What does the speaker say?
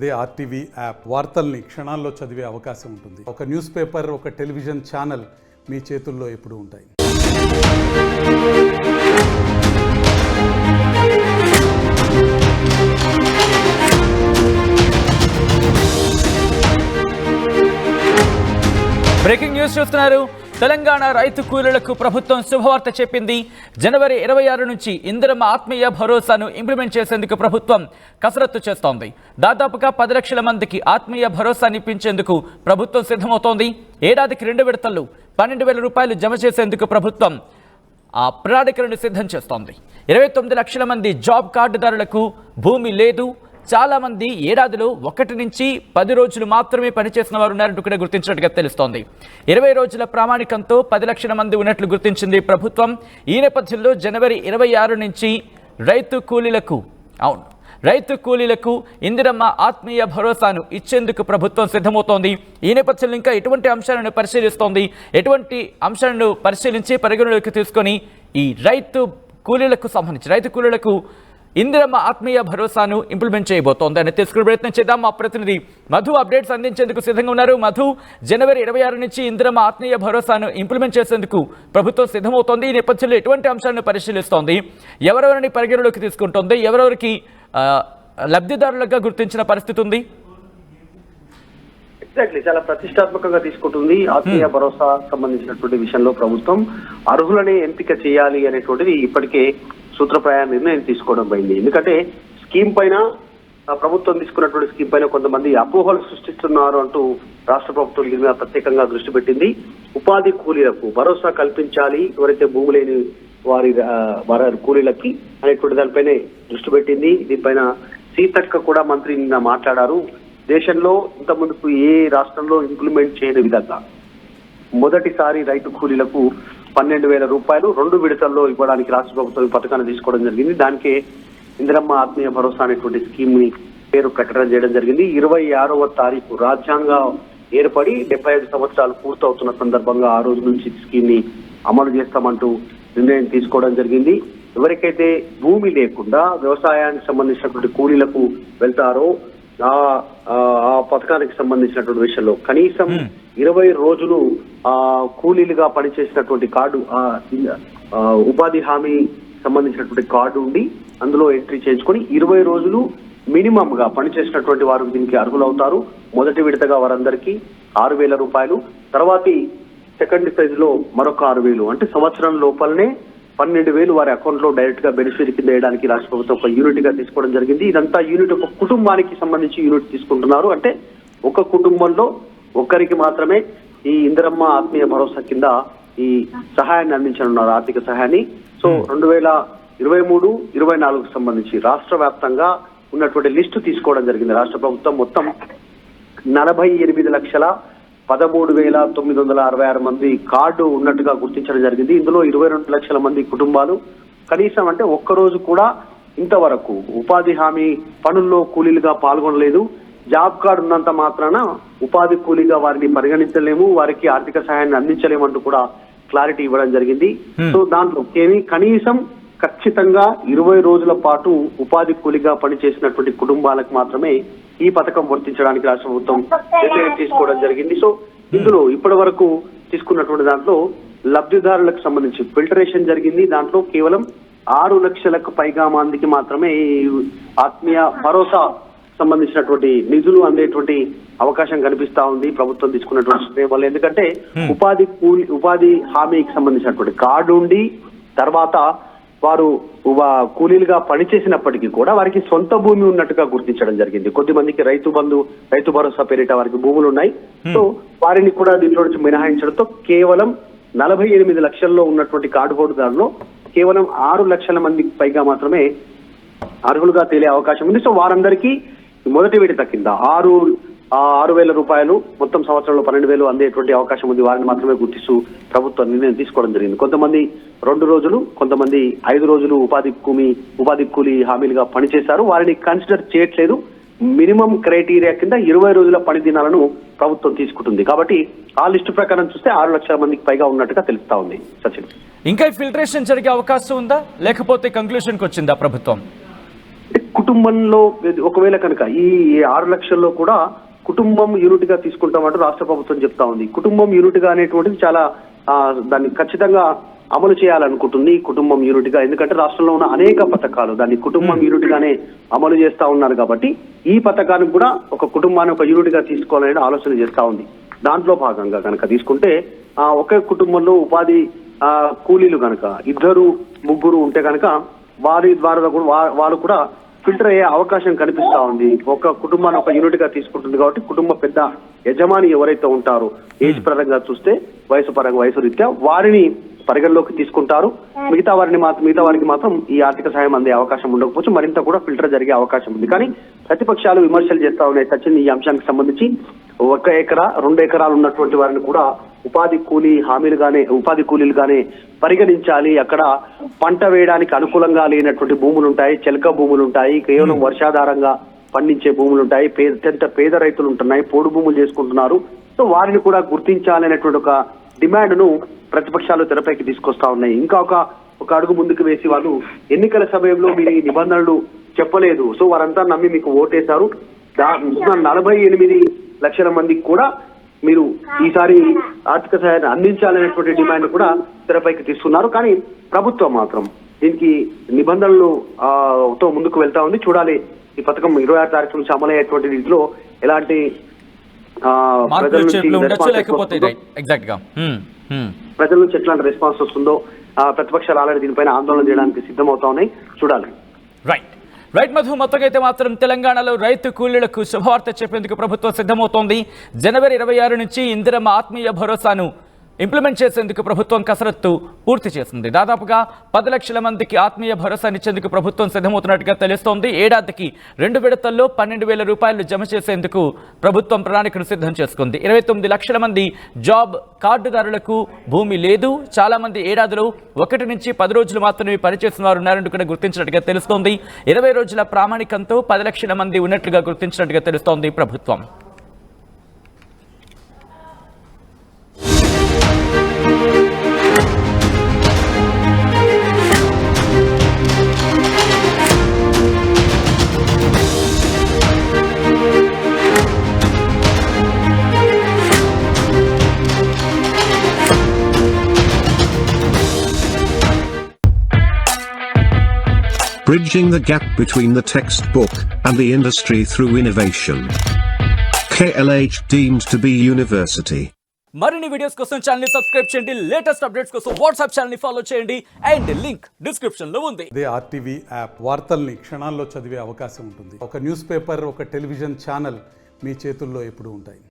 అదే RTV app వార్తల్ని క్షణాల్లో చదివే అవకాశం ఉంటుంది. ఒక న్యూస్ పేపర్ ఒక టెలివిజన్ ఛానల్ మీ చేతుల్లో ఎప్పుడు ఉంటాయి. బ్రేకింగ్ న్యూస్ చూస్తున్నారు. తెలంగాణ రైతు కూలీలకు ప్రభుత్వం శుభవార్త చెప్పింది. జనవరి ఇరవై ఆరు నుంచి ఇందిరమ్మ ఆత్మీయ భరోసాను ఇంప్లిమెంట్ చేసేందుకు ప్రభుత్వం కసరత్తు చేస్తోంది. దాదాపుగా పది లక్షల మందికి ఆత్మీయ భరోసాని ఇప్పించేందుకు ప్రభుత్వం సిద్ధమవుతోంది. ఏడాదికి రెండు విడతలు పన్నెండు వేల రూపాయలు జమ చేసేందుకు ప్రభుత్వం ఆ ప్రణాళికలను సిద్ధం చేస్తోంది. ఇరవై తొమ్మిది లక్షల మంది జాబ్ కార్డుదారులకు భూమి లేదు. చాలామంది ఏడాదిలో ఒకటి నుంచి పది రోజులు మాత్రమే పనిచేసిన వారు ఉన్నారంటూ కూడా గుర్తించినట్టుగా తెలుస్తోంది. ఇరవై రోజుల ప్రామాణికంతో పది లక్షల మంది ఉన్నట్లు గుర్తించింది ప్రభుత్వం. ఈ నేపథ్యంలో జనవరి ఇరవై ఆరు నుంచి రైతు కూలీలకు అవును రైతు కూలీలకు ఇందిరమ్మ ఆత్మీయ భరోసాను ఇచ్చేందుకు ప్రభుత్వం సిద్ధమవుతోంది. ఈ నేపథ్యంలో ఇంకా ఎటువంటి అంశాలను పరిశీలిస్తోంది? ఎటువంటి అంశాలను పరిశీలించి పరిగణలోకి తీసుకొని ఈ రైతు కూలీలకు సంబంధించి రైతు కూలీలకు ఇందిరమ్మ ఆత్మీయ భరోసాను ఇంప్లిమెంట్ చేయబోతోంది అని తెలుసుకునే ప్రయత్నం చేద్దాం. మా ప్రతినిధి మధు అప్డేట్స్ అందించేందుకు సిద్ధంగా ఉన్నారు. మధు జనవరి ఇరవై ఆరు నుంచి ఇందిరమ్మ ఆత్మీయ భరోసాను ఇంప్లిమెంట్ చేసేందుకు ప్రభుత్వం సిద్ధమవుతోంది. ఈ నేపథ్యంలో ఎటువంటి అంశాలను పరిశీలిస్తోంది? ఎవరెవరిని పరిగణలోకి తీసుకుంటోంది? ఎవరెవరికి లబ్ధిదారులుగా గుర్తించిన పరిస్థితి ఉంది? ఎగ్జాక్ట్లీ చాలా ప్రతిష్టాత్మకంగా తీసుకుంటుంది. ఆత్మీయ భరోసా సంబంధించినటువంటి విషయంలో ప్రభుత్వం అర్హులని ఎంపిక చేయాలి అనేటువంటిది ఇప్పటికే సూత్రప్రాయ నిర్ణయం తీసుకోవడం పోయింది. ఎందుకంటే స్కీమ్ పైన ప్రభుత్వం తీసుకున్నటువంటి స్కీమ్ పైన కొంతమంది అపోహలు సృష్టిస్తున్నారు అంటూ రాష్ట్ర ప్రభుత్వం దీని మీద ప్రత్యేకంగా దృష్టి పెట్టింది. ఉపాధి కూలీలకు భరోసా కల్పించాలి. ఎవరైతే భూమి లేని వారి వారి కూలీలకి అనేటువంటి దానిపైనే దృష్టి పెట్టింది. దీనిపైన సీతక్క కూడా మంత్రి నిన్న మాట్లాడారు. దేశంలో ఇంత ముందుకు ఏ రాష్ట్రంలో ఇంప్లిమెంట్ చేయని విధంగా మొదటిసారి రైతు కూలీలకు పన్నెండు వేల రూపాయలు రెండు విడతల్లో ఇవ్వడానికి రాష్ట్ర ప్రభుత్వం పథకాన్ని తీసుకోవడం జరిగింది. దానికి ఇందిరమ్మ ఆత్మీయ భరోసా అనేటువంటి స్కీమ్ని పేరు ప్రకటన చేయడం జరిగింది. ఇరవై ఆరవ తారీఖు రాజ్యాంగ ఏర్పడి డెబ్బై ఐదు సంవత్సరాలు పూర్తవుతున్న సందర్భంగా ఆ రోజు నుంచి స్కీమ్ని అమలు చేస్తామంటూ నిర్ణయం తీసుకోవడం జరిగింది. ఎవరికైతే భూమి లేకుండా వ్యవసాయానికి సంబంధించినటువంటి కూలీలకు వెళ్తారో ఆ పథకానికి సంబంధించినటువంటి విషయంలో కనీసం ఇరవై రోజులు ఆ కూలీలుగా పనిచేసినటువంటి కార్డు ఉపాధి హామీ సంబంధించినటువంటి కార్డు ఉండి అందులో ఎంట్రీ చేయించుకొని ఇరవై రోజులు మినిమం గా పనిచేసినటువంటి వారు దీనికి అర్హులవుతారు. మొదటి విడతగా వారందరికీ ఆరు వేల రూపాయలు తర్వాతి సెకండ్ ఫేజ్లో మరొక ఆరు వేలు. అంటే సంవత్సరం లోపలనే పన్నెండు వేలు వారి అకౌంట్లో డైరెక్ట్గా బెనిఫిట్ కింద వేయడానికి రాష్ట్ర ప్రభుత్వం ఒక యూనిట్గా తీసుకోవడం జరిగింది. ఇదంతా యూనిట్ ఒక కుటుంబానికి సంబంధించి యూనిట్ తీసుకుంటున్నారు. అంటే ఒక కుటుంబంలో ఒక్కరికి మాత్రమే ఈ ఇందిరమ్మ ఆత్మీయ భరోసా కింద ఈ సహాయాన్ని అందించనున్నారు ఆర్థిక సహాయాన్ని. సో రెండు వేల ఇరవై మూడు ఇరవై నాలుగుకు సంబంధించి రాష్ట్ర వ్యాప్తంగా ఉన్నటువంటి లిస్టు తీసుకోవడం జరిగింది. రాష్ట్ర ప్రభుత్వం మొత్తం నలభై ఎనిమిది లక్షల పదమూడు వేల తొమ్మిది వందల అరవై ఆరు మంది కార్డు ఉన్నట్టుగా గుర్తించడం జరిగింది. ఇందులో ఇరవై రెండు లక్షల మంది కుటుంబాలు. కనీసం అంటే ఒక్కరోజు కూడా ఇంతవరకు ఉపాధి హామీ పనుల్లో కూలీలుగా పాల్గొనలేదు. జాబ్ కార్డు ఉన్నంత మాత్రాన ఉపాధి కూలీగా వారిని పరిగణించలేము. వారికి ఆర్థిక సహాయాన్ని అందించలేమంటూ కూడా క్లారిటీ ఇవ్వడం జరిగింది. సో దాంట్లో కనీసం ఖచ్చితంగా ఇరవై రోజుల పాటు ఉపాధి కూలిగా పనిచేసినటువంటి కుటుంబాలకు మాత్రమే ఈ పథకం వర్తించడానికి రాష్ట్ర ప్రభుత్వం నిర్ణయం తీసుకోవడం జరిగింది. సో ఇందులో ఇప్పటి వరకు తీసుకున్నటువంటి దాంట్లో లబ్ధిదారులకు సంబంధించి ఫిల్టరేషన్ జరిగింది. దాంట్లో కేవలం ఆరు లక్షలకు పైగా మందికి మాత్రమే ఈ ఆత్మీయ భరోసా సంబంధించినటువంటి నిధులు అందేటువంటి అవకాశం కనిపిస్తా ఉంది ప్రభుత్వం తీసుకున్నటువంటి నిర్ణయం వల్ల. ఎందుకంటే ఉపాధి కూలి ఉపాధి హామీకి సంబంధించినటువంటి కార్డు ఉండి తర్వాత వారు కూలీలుగా పనిచేసినప్పటికీ కూడా వారికి సొంత భూమి ఉన్నట్టుగా గుర్తించడం జరిగింది. కొద్ది మందికి రైతు బంధు రైతు భరోసా పేరిట వారికి భూములు ఉన్నాయి. సో వారిని కూడా దీంట్లో నుంచి మినహాయించడంతో కేవలం నలభై ఎనిమిది లక్షల్లో ఉన్నటువంటి కార్డు హోల్డర్లో కేవలం ఆరు లక్షల మందికి పైగా మాత్రమే అర్హులుగా తేలే అవకాశం ఉంది. సో వారందరికీ మొదటి విడత కింద ఆరు ఆరు వేల రూపాయలు మొత్తం సంవత్సరంలో పన్నెండు వేలు అందేటువంటి అవకాశం ఉంది. వారిని మాత్రమే గుర్తిస్తూ ప్రభుత్వం నిర్ణయం తీసుకోవడం జరిగింది. కొంతమంది రెండు రోజులు కొంతమంది ఐదు రోజులు ఉపాధి కూమి ఉపాధి కూలీ హామీలుగా పనిచేశారు. వారిని కన్సిడర్ చేయట్లేదు. మినిమం క్రైటీరియా కింద ఇరవై రోజుల పని దినాలను ప్రభుత్వం తీసుకుంటుంది. కాబట్టి ఆ లిస్టు ప్రకారం చూస్తే ఆరు లక్షల మందికి పైగా ఉన్నట్టుగా తెలుస్తా ఉంది. సచిన్. ఇంకా ఫిల్టరేషన్ జరిగే అవకాశం ఉందా? లేకపోతే కంక్లూషన్కి వచ్చిందా ప్రభుత్వం? కుటుంబంలో ఒకవేళ కనుక ఈ ఈ ఆరు లక్షల్లో కూడా కుటుంబం యూనిట్గా తీసుకుంటామంటూ రాష్ట్ర ప్రభుత్వం చెప్తా ఉంది. కుటుంబం యూనిట్గా అనేటువంటిది చాలా దాన్ని ఖచ్చితంగా అమలు చేయాలనుకుంటుంది కుటుంబం యూనిట్గా ఎందుకంటే రాష్ట్రంలో ఉన్న అనేక పథకాలు దాన్ని కుటుంబం యూనిట్ గానే అమలు చేస్తా ఉన్నారు కాబట్టి ఈ పథకాన్ని కూడా ఒక కుటుంబాన్ని ఒక యూనిట్గా తీసుకోవాలని ఆలోచన చేస్తా ఉంది. దాంట్లో భాగంగా కనుక తీసుకుంటే ఆ ఒకే కుటుంబంలో ఉపాధి ఆ కూలీలు కనుక ఇద్దరు ముగ్గురు ఉంటే కనుక వారి ద్వారా కూడా వాళ్ళు కూడా ఫిల్టర్ అయ్యే అవకాశం కనిపిస్తా ఉంది. ఒక కుటుంబాన్ని ఒక యూనిట్గా తీసుకుంటుంది కాబట్టి కుటుంబ పెద్ద యజమాని ఎవరైతే ఉంటారో ఏజ్ పరంగా చూస్తే వయసు పరంగా వయసు రీత్యా వారిని పరిగణలోకి తీసుకుంటారు. మిగతా వారిని మాత్రం మిగతా వారికి మాత్రం ఈ ఆర్థిక సాయం అందే అవకాశం ఉండకపోవచ్చు. మరింత కూడా ఫిల్టర్ జరిగే అవకాశం ఉంది. కానీ ప్రతిపక్షాలు విమర్శలు చేస్తా ఉన్నాయి. సచిన్ ఈ అంశానికి సంబంధించి ఒక ఎకరా రెండు ఎకరాలు ఉన్నటువంటి వారిని కూడా ఉపాధి కూలీ హామీలుగానే ఉపాధి కూలీలుగానే పరిగణించాలి. అక్కడ పంట వేయడానికి అనుకూలంగా లేనటువంటి భూములు ఉంటాయి చెలక భూములు ఉంటాయి కేవలం వర్షాధారంగా పండించే భూములు ఉంటాయి అత్యంత పేద రైతులు ఉంటున్నాయి పోడు భూములు చేసుకుంటున్నారు. సో వారిని కూడా గుర్తించాలనేటువంటి ఒక డిమాండ్ను ప్రతిపక్షాలు తెరపైకి తీసుకొస్తా ఉన్నాయి. ఇంకా ఒక ఒక అడుగు ముందుకు వేసి వాళ్ళు ఎన్నికల సమయంలో మీరు ఈ నిబంధనలు చెప్పలేదు. సో వారంతా నమ్మి మీకు ఓటేశారు. నలభై ఎనిమిది లక్షల మందికి కూడా మీరు ఈసారి ఆర్థిక సహాయాన్ని అందించాలనేటువంటి డిమాండ్ కూడా తెరపైకి తీసుకున్నారు కానీ ప్రభుత్వం మాత్రం దీనికి నిబంధనలు ఆ, తో ముందుకు వెళ్తా ఉంది. చూడాలి ఈ పథకం ఇరవై ఆరు తారీఖు నుంచి అమలయ్యేటువంటి రీతిలో ఎలాంటి ఆ, ప్రజల నుంచి ఎట్లాంటి రెస్పాన్స్ వస్తుందో ఆ, ప్రతిపక్షాలు ఆల్రెడీ దీనిపైన ఆందోళన చేయడానికి సిద్ధమవుతా ఉన్నాయి. చూడాలి. రైట్ రైట్ మధు మొత్తకైతే మాత్రం తెలంగాణలో రైతు కూలీలకు శుభవార్త చెప్పేందుకు ప్రభుత్వం సిద్ధమవుతోంది. జనవరి ఇరవై ఆరు నుంచి ఇందిరమ్మ ఆత్మీయ భరోసాను ఇంప్లిమెంట్ చేసేందుకు ప్రభుత్వం కసరత్తు పూర్తి చేసింది. దాదాపుగా పది లక్షల మందికి ఆత్మీయ భరోసానిచ్చేందుకు ప్రభుత్వం సిద్ధమవుతున్నట్టుగా తెలుస్తోంది. ఏడాదికి రెండు విడతల్లో పన్నెండు వేల రూపాయలు జమ చేసేందుకు ప్రభుత్వం ప్రణాళికను సిద్ధం చేసుకుంది. ఇరవై తొమ్మిది లక్షల మంది జాబ్ కార్డుదారులకు భూమి లేదు. చాలామంది ఏడాదిలో ఒకటి నుంచి పది రోజులు మాత్రమే పనిచేసిన వారు ఉన్నారని కూడా గుర్తించినట్టుగా తెలుస్తోంది. ఇరవై రోజుల ప్రామాణికంతో పది లక్షల మంది ఉన్నట్లుగా గుర్తించినట్టుగా తెలుస్తోంది ప్రభుత్వం. Bridging the gap between the textbook and the industry through innovation. KLH deemed to be university. మరిన్ని వీడియోస్ కోసం ఛానల్ సబ్స్క్రైబ్ చేయండి. లేటెస్ట్ అప్డేట్స్ కోసం వాట్సాప్ ఛానల్ ఫాలో చేయండి. అండ్ లింక్ డిస్క్రిప్షన్లో ఉంది. అదే ఆర్టీవీ యాప్ వార్తల్ని క్షణాల్లో చదివే అవకాశం ఉంటుంది. ఒక న్యూస్ పేపర్ ఒక టెలివిజన్ ఛానల్ మీ చేతుల్లో ఎప్పుడూ ఉంటాయి.